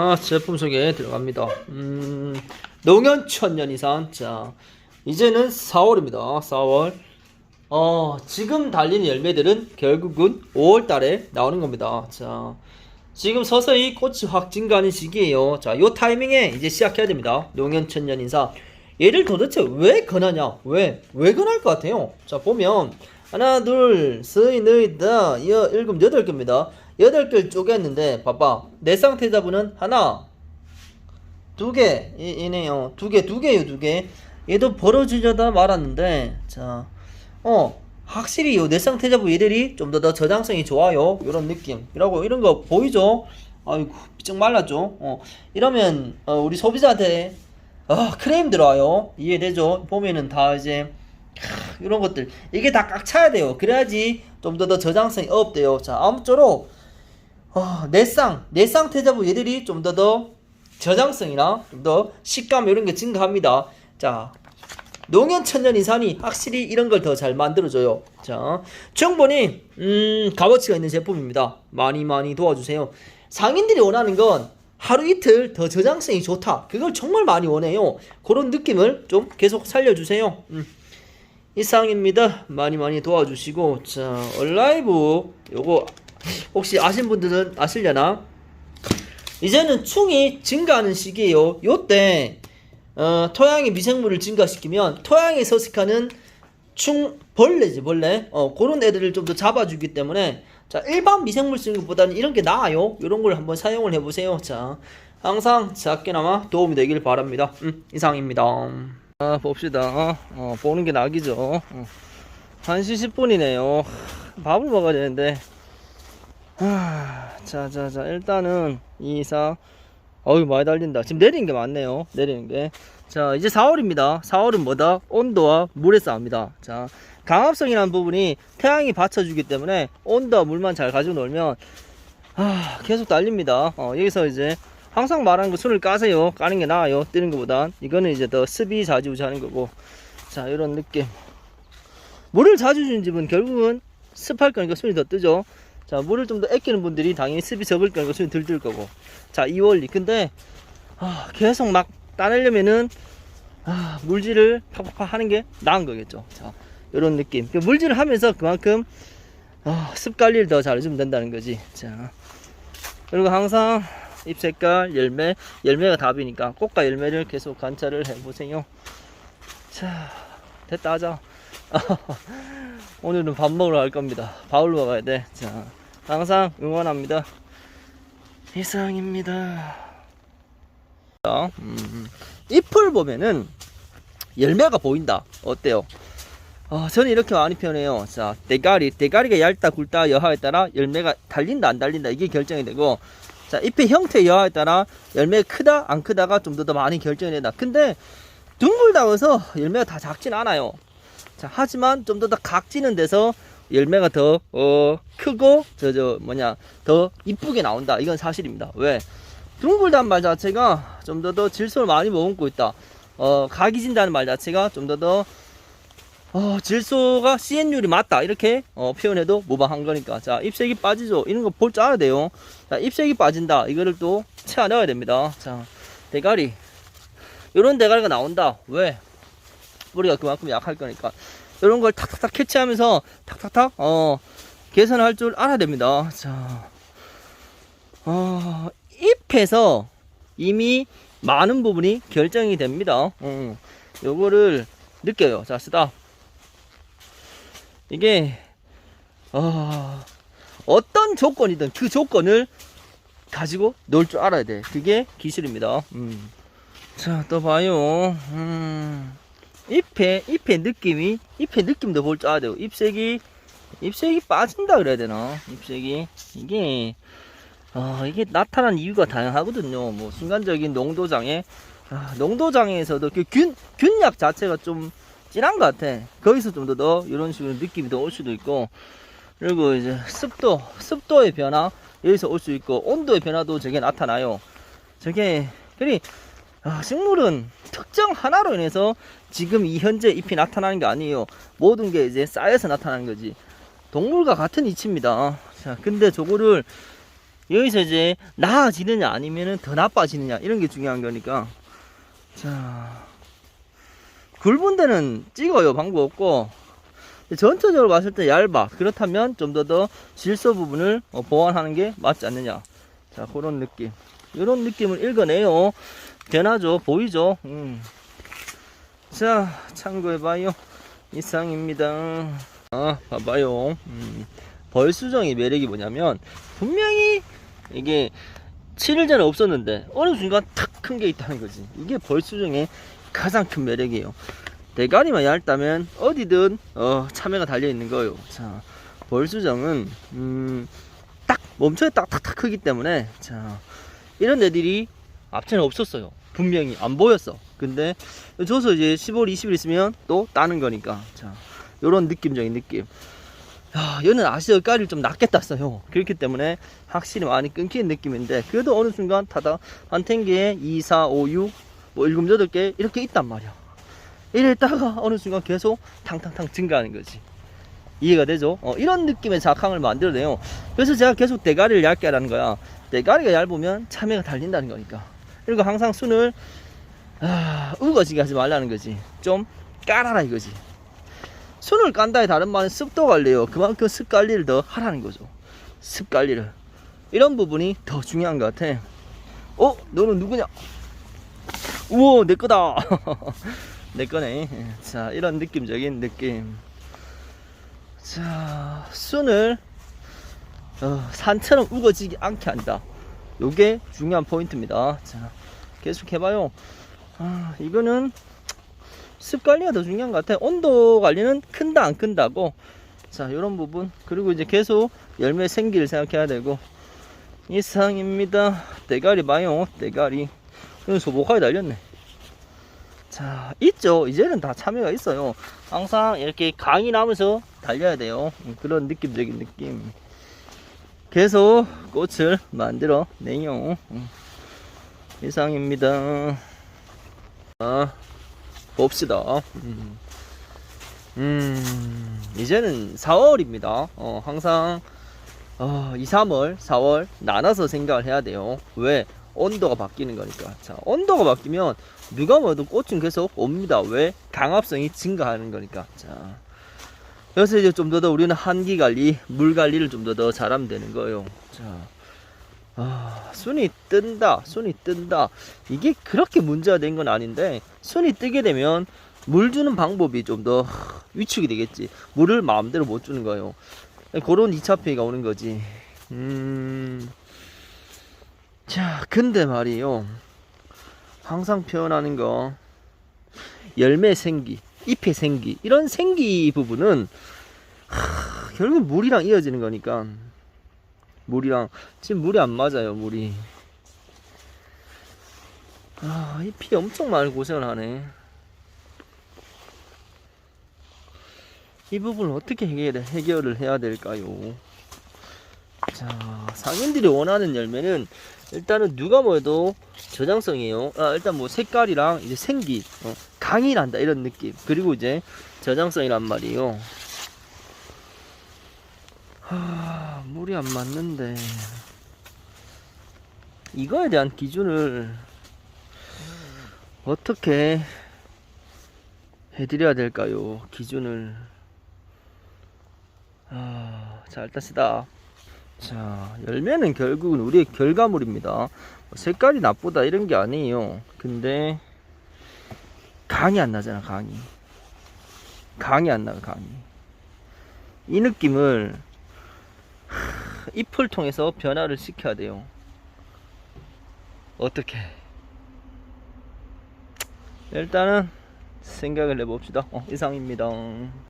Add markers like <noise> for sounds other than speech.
아, 제품 소개 들어갑니다. 음, 농현 천년 이상. 자, 이제는 4월입니다. 4월. 어, 지금 달리는 열매들은 결국은 5월 달에 나오는 겁니다. 자, 지금 서서히 꽃이 확 증가하는 시기예요. 자, 요 타이밍에 이제 시작해야 됩니다. 농현 천년 인사. 얘를 도대체 왜 권하냐? 왜? 왜 권할 것 같아요? 자, 보면 하나, 둘, 셋, 넷, 다, 여, 일곱, 여덟 개입니다. 여덟 개를 쪼갰는데 봐봐. 내 상태자분은 하나, 두 개, 이, 이네요. 두 개, 두 개요, 두 개. 얘도 벌어지려다 말았는데, 자, 어, 확실히 요 내상 태자부 얘들이 좀 더 더 저장성이 좋아요. 이런 느낌. 이라고 이런 거 보이죠? 아이고, 삐쩍 말랐죠? 어, 이러면 어, 우리 소비자한테 아, 크레임 들어와요. 이해되죠? 보면은 다 이제 캬, 이런 것들 이게 다 꽉 차야 돼요. 그래야지 좀 더 더 저장성이 업돼요. 자, 아무쪼록 어, 내상, 내상 태자부 얘들이 좀 더 더 저장성이나 좀 더 식감 이런 게 증가합니다. 자, 농현 천년 이산이 확실히 이런 걸 더 잘 만들어줘요. 자, 충분히 음, 값어치가 있는 제품입니다. 많이 많이 도와주세요. 상인들이 원하는 건 하루 이틀 더 저장성이 좋다. 그걸 정말 많이 원해요. 그런 느낌을 좀 계속 살려주세요. 음. 이상입니다. 많이 많이 도와주시고 자, 얼라이브 요거 혹시 아신 분들은 아시려나? 이제는 충이 증가하는 시기예요. 요때 어, 토양의 미생물을 증가시키면 토양에 서식하는 충 벌레지 벌레. 어 그런 애들을 좀 더 잡아주기 때문에. 자 일반 미생물 쓰는 것보다는 이런 게 나아요. 이런 걸 한번 사용을 해보세요. 자 항상 작게나마 도움이 되길 바랍니다. 음, 이상입니다. 아 봅시다. 어, 보는 게 낙이죠. 어. 1시 10분이네요. 밥을 먹어야 되는데 자 자 자 일단은 2, 4 어유 많이 달린다. 지금 내리는 게 많네요. 내리는 게. 자, 이제 4월입니다. 4월은 뭐다? 온도와 물의 싸움이다. 자, 강압성이라는 부분이 태양이 받쳐주기 때문에 온도와 물만 잘 가지고 놀면 아, 계속 달립니다. 어, 여기서 이제 항상 말하는 거 손을 까세요. 까는 게 나아요. 뜨는 것보단. 이거는 이제 더 습이 자주우지 하는 거고. 자, 이런 느낌. 물을 자주 주는 집은 결국은 습할 거니까 손이 더 뜨죠. 자, 물을 좀 더 아끼는 분들이 당연히 습이 적을 거니까 손이 덜뜰 거고. 자, 이 원리. 근데, 아, 계속 막 따내려면은, 아, 물질을 팍팍팍 하는 게 나은 거겠죠. 자, 이런 느낌. 그 물질을 하면서 그만큼, 아, 습 관리를 더 잘해주면 된다는 거지. 자, 그리고 항상 잎 색깔, 열매, 열매가 답이니까 꽃과 열매를 계속 관찰을 해보세요. 자, 됐다 하자. <laughs> 오늘은 밥 먹으러 갈 겁니다. 밥을 먹어야 돼. 자, 항상 응원합니다. 이상입니다. 자, 음, 잎을 보면은 열매가 보인다. 어때요? 어, 저는 이렇게 많이 표현해요. 자, 대가리, 대가리가 얇다, 굵다, 여하에 따라 열매가 달린다, 안 달린다 이게 결정이 되고, 자, 잎의 형태 여하에 따라 열매가 크다, 안 크다가 좀 더 더 많이 결정이 된다. 근데 둥글다워서 열매가 다 작진 않아요. 자, 하지만 좀 더 더 각지는 데서 열매가 더, 어, 크고, 저, 저, 뭐냐, 더 이쁘게 나온다. 이건 사실입니다. 왜? 둥글다는 말 자체가 좀 더 더 질소를 많이 머금고 있다. 어, 각이 진다는 말 자체가 좀더 더, 어, 질소가 CN율이 맞다. 이렇게, 어, 표현해도 무방한 거니까. 자, 잎색이 빠지죠. 이런 거 볼 줄 알아야 돼요. 자, 잎색이 빠진다. 이거를 또 채워 넣어야 됩니다. 자, 대가리. 요런 대가리가 나온다. 왜? 뿌리가 그만큼 약할 거니까. 이런 걸 탁탁탁 캐치하면서 탁탁탁 어 개선할 줄 알아야 됩니다. 자, 어 잎에서 이미 많은 부분이 결정이 됩니다. 음, 요거를 느껴요. 자, 쓰다. 이게 어, 어떤 조건이든 그 조건을 가지고 놀 줄 알아야 돼. 그게 기술입니다. 음. 자, 또 봐요. 음. 잎의 잎의 느낌이 잎의 느낌도 볼 줄 알아야 돼요. 잎색이 잎색이 빠진다 그래야 되나? 잎색이 이게 아 이게 나타난 이유가 다양하거든요. 뭐 순간적인 농도 장애, 아, 농도 장애에서도 그 균 균약 자체가 좀 진한 것 같아. 거기서 좀더더 이런 식으로 느낌이 더 올 수도 있고 그리고 이제 습도 습도의 변화 여기서 올 수 있고 온도의 변화도 저게 나타나요. 저게 그리 아, 식물은 특정 하나로 인해서 지금 이 현재 잎이 나타나는 게 아니에요. 모든 게 이제 쌓여서 나타나는 거지. 동물과 같은 이치입니다. 자, 근데 저거를 여기서 이제 나아지느냐 아니면은 더 나빠지느냐 이런 게 중요한 거니까. 자 굵은 데는 찍어요. 방법 없고. 전체적으로 봤을 때 얇아. 그렇다면 좀 더더 질소 부분을 어, 보완하는 게 맞지 않느냐. 자 그런 느낌. 이런 느낌을 읽어내요 변하죠. 보이죠? 음. 자 참고해봐요. 이상입니다. 아 봐봐요. 음. 벌수정의 매력이 뭐냐면 분명히 이게 7일 전에 없었는데 어느 순간 탁 큰 게 있다는 거지. 이게 벌수정의 가장 큰 매력이에요. 대가리만 얇다면 어디든 어, 참외가 달려 있는 거예요. 자 벌수정은 음, 딱 멈춰야 딱딱딱 크기 때문에 자 이런 애들이 앞전에 없었어요 분명히 안 보였어 근데 줘서 이제 15일 20일 있으면 또 따는 거니까 자 요런 느낌적인 느낌 야, 얘는 아시아 까리를 좀 낮게 땄어요. 그렇기 때문에 확실히 많이 끊기는 느낌인데, 그래도 어느 순간 타다 한 탱기에 2, 4, 5, 6, 뭐 7, 8개 이렇게 있단 말이야. 이랬다가 어느 순간 계속 탕탕탕 증가하는 거지. 이해가 되죠? 어, 이런 느낌의 작황을 만들어내요. 그래서 제가 계속 대가리를 얇게 하라는 거야. 대가리가 얇으면 참외가 달린다는 거니까. 그리고 항상 순을, 아, 우거지게 하지 말라는 거지. 좀 깔아라 이거지. 손을 깐다의 다른 말은 습도 관리예요. 그만큼 습 관리를 더 하라는 거죠. 습 관리를. 이런 부분이 더 중요한 것 같아. 어? 너는 누구냐? 우와, 내 거다. <laughs> 내 거네. 자, 이런 느낌적인 느낌. 자, 순을 어, 산처럼 우거지지 않게 한다. 요게 중요한 포인트입니다. 자, 계속 해봐요. 아, 이거는 습 관리가 더 중요한 것 같아요. 온도 관리는 큰다 안 큰다고. 자, 이런 부분 그리고 이제 계속 열매 생기를 생각해야 되고 이상입니다. 대가리 봐요. 대가리. 이건 소복하게 달렸네. 자, 있죠. 이제는 다 참여가 있어요. 항상 이렇게 강이 나면서 달려야 돼요. 음, 그런 느낌적인 느낌. 계속 꽃을 만들어 내요. 음. 이상입니다. 아. 봅시다. 음, 음, 이제는 4월입니다. 어, 항상 어, 2, 3월, 4월 나눠서 생각을 해야 돼요. 왜? 온도가 바뀌는 거니까. 자, 온도가 바뀌면 누가 뭐도 꽃은 계속 옵니다. 왜? 강압성이 증가하는 거니까. 자. 그래서 이제 좀 더 더 우리는 한기 관리, 물 관리를 좀 더 더 잘하면 되는 거예요. 자. 아, 순이 뜬다, 순이 뜬다. 이게 그렇게 문제가 된 건 아닌데, 순이 뜨게 되면 물 주는 방법이 좀 더 위축이 되겠지. 물을 마음대로 못 주는 거예요. 그런 2차 피해가 오는 거지. 음. 자, 근데 말이에요. 항상 표현하는 거, 열매 생기, 잎의 생기, 이런 생기 부분은, 하, 결국 물이랑 이어지는 거니까. 물이랑 지금 물이 안 맞아요 물이. 아이 피 엄청 많이 고생을 하네. 이 부분을 어떻게 해결, 해결을 해야 될까요? 자 상인들이 원하는 열매는 일단은 누가 뭐해도 저장성이에요. 아 일단 뭐 색깔이랑 이제 생기 어, 강이 난다 이런 느낌. 그리고 이제 저장성이란 말이에요. 하, 물이 안 맞는데. 이거에 대한 기준을 어떻게 해드려야 될까요? 기준을. 아, 자 일단 쓰다 자 열매는 결국은 우리의 결과물입니다 뭐 색깔이 나쁘다 이런 게 아니에요 근데 강이 안 나잖아 강이 강이 안 나요 강이 이 느낌을 잎을 통해서 변화를 시켜야 돼요. 어떻게? 일단은 생각을 해봅시다. 어, 이상입니다.